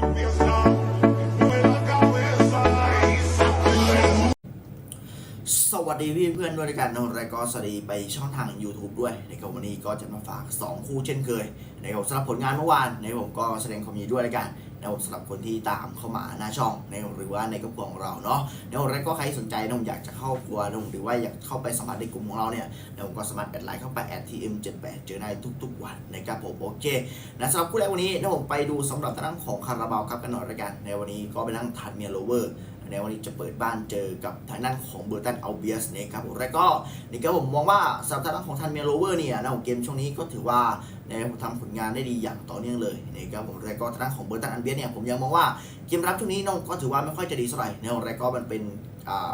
สวัสดีพี่เพื่อนด้วยกันนะแล้วก็สวัสดีไปช่องทาง YouTube ด้วยนะครับวันนี้ก็จะมาฝาก 2 คู่เช่นเคยนะครับสำหรับผลงานเมื่อวานในผมก็แสดงความยินดีด้วยกัน นะครับสำหรับคนที่ตามเข้ามาหน้าช่องนะหรือว่าในครอบครัวของเราเนาะนะครับแล้วก็ใครสนใจนะผมอยากจะเข้าครัวนะผมหรือว่าอยากเข้าไปสัมผัสในกลุ่มของเราเนี่ยนะผมก็สามารถแอดไลน์เข้าไป @tm78 เจอได้ทุก ๆ วันนะครับผมโอเคนะสำหรับคู่แรกวันนี้นะผมไปดูสำหรับทางด้างของคาราบาวครับกันหน่อยละกันในวันนี้ก็ไปนั่งทัดเมียโลเวอร์ ในวันนี้จะเปิดบ้านเจอกับทางด้านของเบอร์ตันอัลเบียสนะครับผมแล้วก็นี่ก็ผมมองว่าสำหรับทางด้านของทันเมโลเวอร์เนี่ยนะของเกมช่วงนี้ก็ถือว่าในผมทำผลงานได้ดีอย่างต่อเนื่องเลยนะครับผมแล้วก็ทางด้านของเบอร์ตันอัลเบียสเนี่ยผมยังมองว่าเกมรับช่วงนี้น้องก็ถือว่าไม่ค่อยจะดีเท่าไหร่นะครับแล้วก็มันเป็น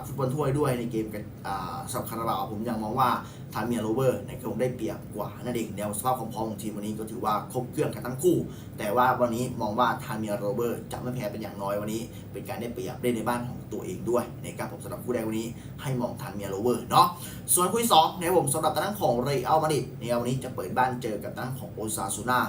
ฟุตบอลถ้วยด้วยในเกมกันอ่าสำหรับคาราบาวผมยังมองว่าทางเมีโรเวอร์ในครับผมได้เปรียบกว่านั่นเองแนวสภาพความพร้อมของทีมวันนี้ก็ถือว่าครบเครื่องกันทั้งคู่ แต่ว่าวันนี้มองว่าทางเมีโรเวอร์จะไม่แพ้เป็นอย่างน้อยวันนี้ เป็นการได้เปรียบเล่นในบ้านของตัวเองด้วยนะครับผมสำหรับคู่แรกวันนี้ให้มองทางเมีโรเวอร์เนาะส่วนคู่ที่สองในผมสำหรับทางด้านของเรอัลมาดริดเนี่ยวันนี้จะเปิดบ้านเจอกับทางด้านของโอซาซูน่า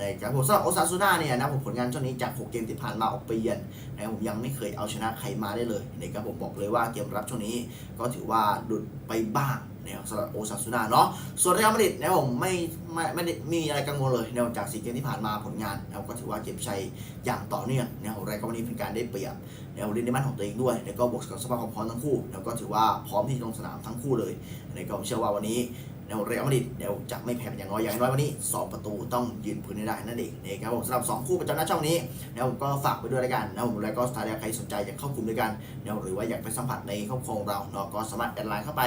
นะครับผมสำหรับโอซาซูน่าเนี่ยนะผมผลงานช่วงนี้จาก 6 เกมที่ผ่านมาออกไปเยือนนะครับผมยังไม่เคยเอาชนะใครมาได้เลยนะครับผมบอกเลยว่าเกมรับช่วงนี้ก็ถือว่าดุดไปบ้างนะครับสำหรับโอซาซูน่าเนาะส่วนเรอัลมาดริดนะผมไม่ไม่ไม่ได้มีอะไรกังวลเลยนะครับจากสี่เกมที่ผ่านมาผลงานนะครับก็ถือว่าเก็บชัยอย่างต่อเนื่องนะครับรายการวันนี้เป็นการได้เปรียบแล้วเล่นในบ้านของตัวเองด้วยแล้วก็บวกกับสภาพความพร้อมทั้งคู่แล้วก็ถือว่าพร้อมที่จะลงสนามทั้งคู่เลยในก็ผมเชื่อว่าวันนี้ แนวเรอัลมาดริดเดี๋ยวจะไม่แพ้เป็นอย่างน้อยอย่างน้อยวันนี้ 2 ประตูต้องยืนพื้นให้ได้นั่นเองนะครับผมสำหรับ 2 คู่ประจำหน้าช่องนี้แล้วผมก็ฝากไปด้วยแล้วกันนะผมแล้วก็สไตล์ใครสนใจอยากเข้ากลุ่มด้วยกันแล้วหรือว่าอยากไปสัมผัสในครอบครองเราเนาะก็สามารถแอดไลน์เข้าไป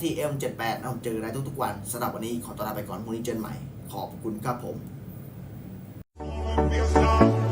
@tm78 นะผมเจอได้ทุกๆวันสำหรับวันนี้ขอตัวลาไปก่อนพรุ่งนี้เจอกันใหม่ขอบคุณครับผม Feels numb.